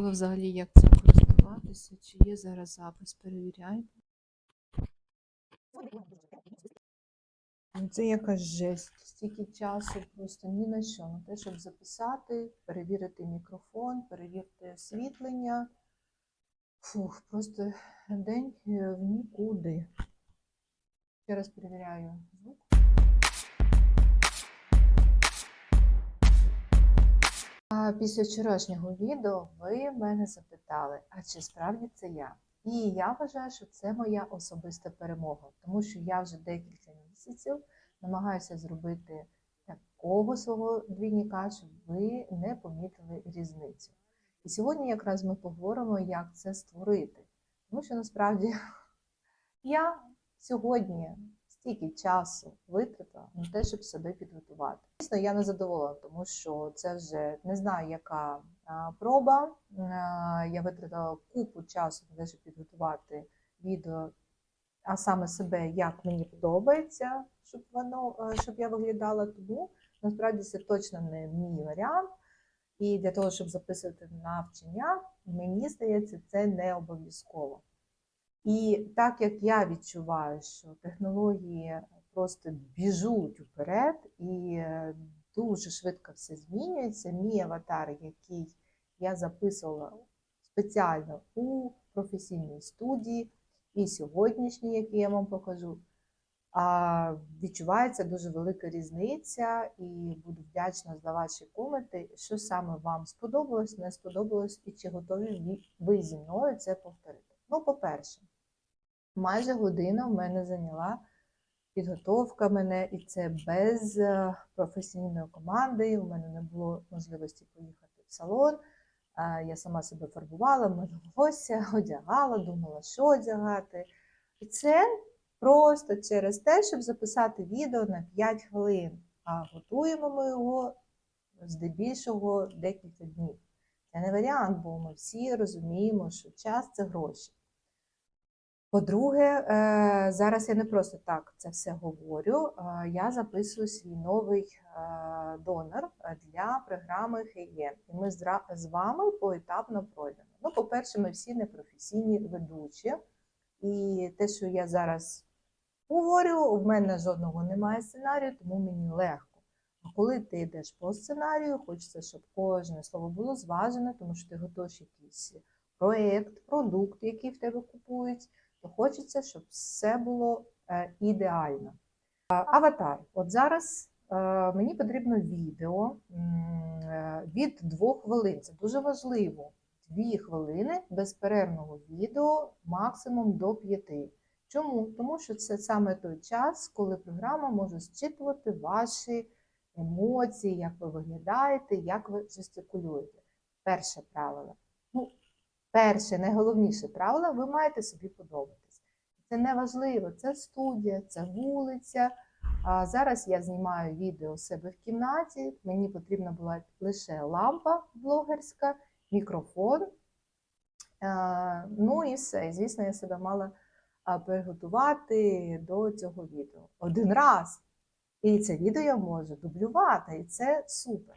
Забула взагалі, як цим користуватися, чи є зараз запис, перевіряйте. Ну, Це якась жесть. Стільки часу просто ні на що. На те, щоб записати, перевірити мікрофон, перевірити освітлення. Фух, просто день е, в нікуди. Ще раз перевіряю Після вчорашнього відео ви мене запитали, а чи справді це я? І я вважаю, що це моя особиста перемога, тому що я вже декілька місяців намагаюся зробити такого свого двійника, щоб ви не помітили різницю. І сьогодні якраз ми поговоримо, як це створити. Тому що насправді я сьогодні стільки часу витратила на те, щоб себе підготувати. Звісно, я не задоволена, тому що це вже не знаю, яка проба. Я витратила купу часу на те, щоб підготувати відео, а саме себе, як мені подобається, щоб воно щоб я виглядала. Тому насправді це точно не мій варіант. І для того, щоб записувати навчання, мені здається, це не обов'язково. І так як я відчуваю, що технології просто біжуть вперед і е, дуже швидко все змінюється, мій аватар, який я записувала спеціально у професійній студії, і сьогоднішній, який я вам покажу, відчувається дуже велика різниця, і буду вдячна за ваші коменти, що саме вам сподобалось, не сподобалось, і чи готові ви зі мною це повторити. Ну, по-перше, майже година в мене зайняла підготовка мене, і це без е, професійної команди. У мене не було можливості поїхати в салон. Е, Я сама себе фарбувала, мила волосся, одягала, думала, що одягати. І це просто через те, щоб записати відео на 5 хвилин. А готуємо ми його здебільшого декілька днів. Це не варіант, бо ми всі розуміємо, що час це гроші. По-друге, е, зараз я не просто так це все говорю. е, Я записую свій новий е, донор для програми Хейген. І ми з вами поетапно пройдемо. Ну, по-перше, ми всі непрофесійні ведучі, і те, що я зараз говорю, в мене жодного немає сценарію, тому мені легко. А коли ти йдеш по сценарію, хочеться, щоб кожне слово було зважене, тому що ти готуєш якийсь проєкт, продукт, який в тебе купують то хочеться, щоб все було е, ідеально. Аватар. От зараз е, мені потрібно відео е, від двох хвилин. Це дуже важливо. Дві хвилини безперервного відео, максимум до п'яти. Чому? Тому що це саме той час, коли програма може зчитувати ваші емоції, як ви виглядаєте, як ви жестикулюєте. Перше правило. Ну, перше, найголовніше правило, ви маєте собі подобатись. Це не важливо, це студія, це вулиця. А зараз я знімаю відео у себе в кімнаті. Мені потрібна була лише лампа блогерська, мікрофон. Ну і все. І, Звісно, я себе мала приготувати до цього відео. Один раз. І це відео я можу дублювати, і це супер.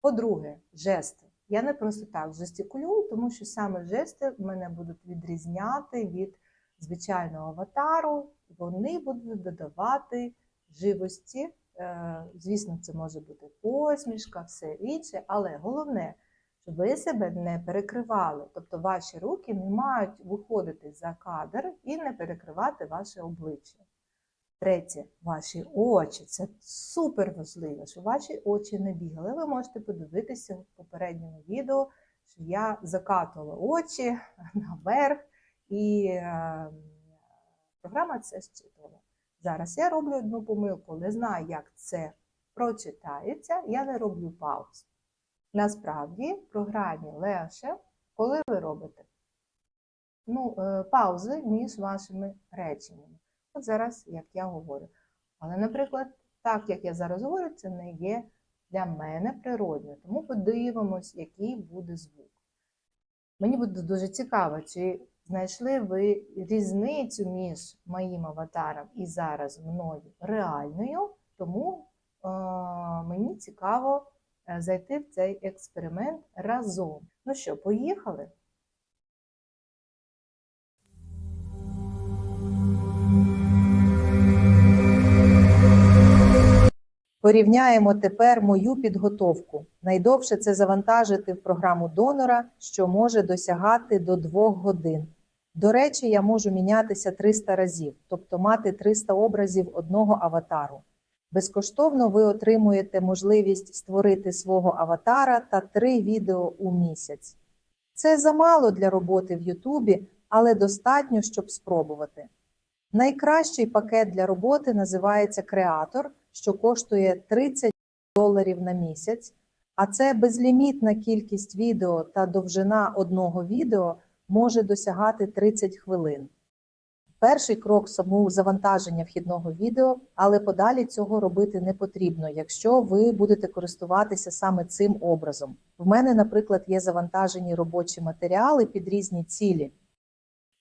По-друге, жести. Я не просто так жестикулюю, тому що саме жести мене будуть відрізняти від звичайного аватару, вони будуть додавати живості. Е, Звісно, це може бути посмішка, все інше, але головне, щоб ви себе не перекривали. Тобто ваші руки не мають виходити за кадр і не перекривати ваше обличчя. Третє, ваші очі. Це супер важливо, щоб ваші очі не бігали. Ви можете подивитися в попередньому відео, що я закатувала очі наверх, і е, програма це зчитувала. Зараз я роблю одну помилку, не знаю, як це прочитається, я не роблю пауз. Насправді, в програмі легше, коли ви робите ну, е, паузи між вашими реченнями. От зараз, як я говорю. Але, наприклад, так як я зараз говорю, це не є для мене природньо. Тому подивимось, який буде звук. Мені буде дуже цікаво, чи знайшли ви різницю між моїм аватаром і зараз мною реальною, тому е, мені цікаво е, зайти в цей експеримент разом. Ну що, поїхали? Порівняємо тепер мою підготовку. Найдовше це завантажити в програму донора, що може досягати до 2 годин. До речі, я можу мінятися 300 разів, тобто мати 300 образів одного аватару. Безкоштовно ви отримуєте можливість створити свого аватара та 3 відео у місяць. Це замало для роботи в Ютубі, але достатньо, щоб спробувати. Найкращий пакет для роботи називається Креатор, що коштує 30 доларів на місяць, а це безлімітна кількість відео та довжина одного відео може досягати 30 хвилин. Перший крок саму завантаження вхідного відео, але подалі цього робити не потрібно, якщо ви будете користуватися саме цим образом. В мене, наприклад, є завантажені робочі матеріали під різні цілі.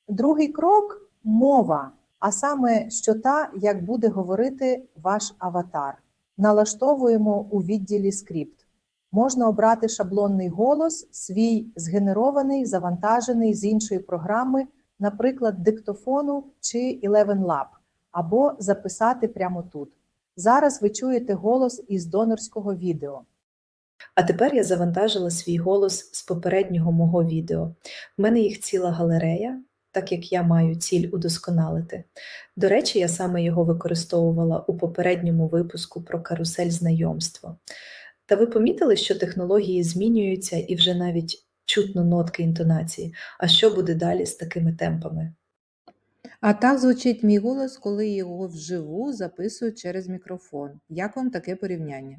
Другий крок мова, а саме що та, як буде говорити ваш аватар. Налаштовуємо у відділі скрипт. Можна обрати шаблонний голос, свій згенерований, завантажений з іншої програми, наприклад, диктофону чи Eleven Lab, або записати прямо тут. Зараз ви чуєте голос із донорського відео. А тепер я завантажила свій голос з попереднього мого відео. В мене їх ціла галерея, так як я маю ціль удосконалити. До речі, я саме його використовувала у попередньому випуску про карусель знайомства. Та ви помітили, що технології змінюються і вже навіть чутно нотки інтонації. А що буде далі з такими темпами? А так звучить мій голос, коли його вживу записують через мікрофон. Як вам таке порівняння?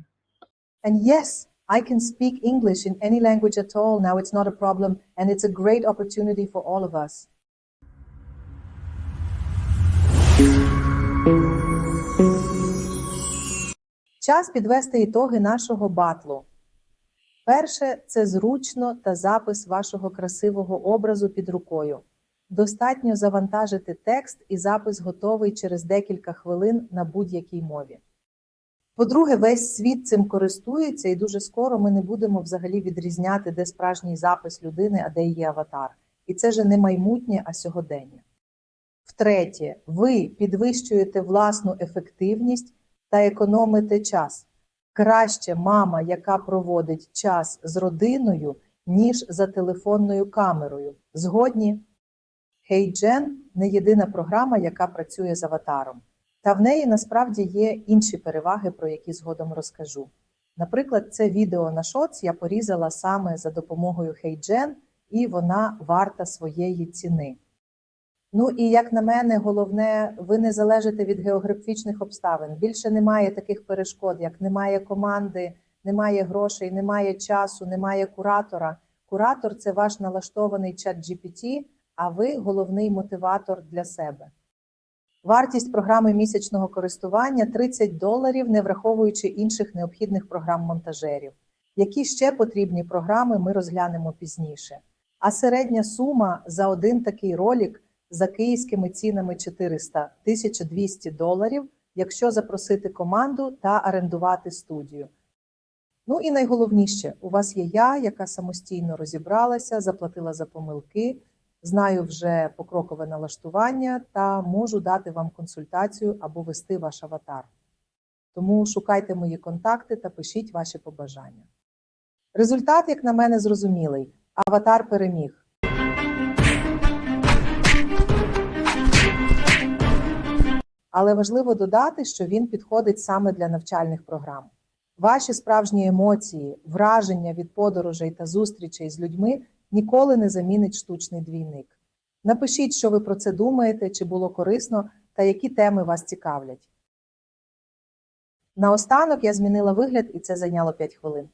And yes, I can speak English in any language at all. Now it's not a problem, and it's a great opportunity for all of us. Час підвести ітоги нашого батлу. Перше це зручно та запис вашого красивого образу під рукою. Достатньо завантажити текст і запис готовий через декілька хвилин на будь-якій мові. По-друге, весь світ цим користується, і дуже скоро ми не будемо взагалі відрізняти, де справжній запис людини, а де її аватар. І це вже не майбутнє, а сьогодення. Втретє, ви підвищуєте власну ефективність та економите час. Краще мама, яка проводить час з родиною, ніж за телефонною камерою. Згодні? HeyGen – не єдина програма, яка працює з аватаром. Та в неї насправді є інші переваги, про які згодом розкажу. Наприклад, це відео на шоц я порізала саме за допомогою HeyGen, і вона варта своєї ціни. Ну і як на мене, головне, ви не залежите від географічних обставин. Більше немає таких перешкод, як немає команди, немає грошей, немає часу, немає куратора. Куратор це ваш налаштований чат GPT, а ви головний мотиватор для себе. Вартість програми місячного користування 30 доларів, не враховуючи інших необхідних програм монтажерів. Які ще потрібні програми, ми розглянемо пізніше. А середня сума за один такий ролик за київськими цінами 400 1200 доларів, якщо запросити команду та орендувати студію. Ну і найголовніше, у вас є я, яка самостійно розібралася, заплатила за помилки, знаю вже покрокове налаштування та можу дати вам консультацію або вести ваш аватар. Тому шукайте мої контакти та пишіть ваші побажання. Результат, як на мене, зрозумілий. Аватар переміг. Але важливо додати, що він підходить саме для навчальних програм. Ваші справжні емоції, враження від подорожей та зустрічей з людьми ніколи не замінить штучний двійник. Напишіть, що ви про це думаєте, чи було корисно та які теми вас цікавлять. Наостанок я змінила вигляд, і це зайняло 5 хвилин.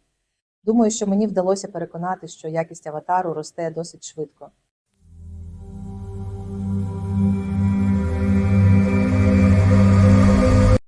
Думаю, що мені вдалося переконати, що якість аватару росте досить швидко.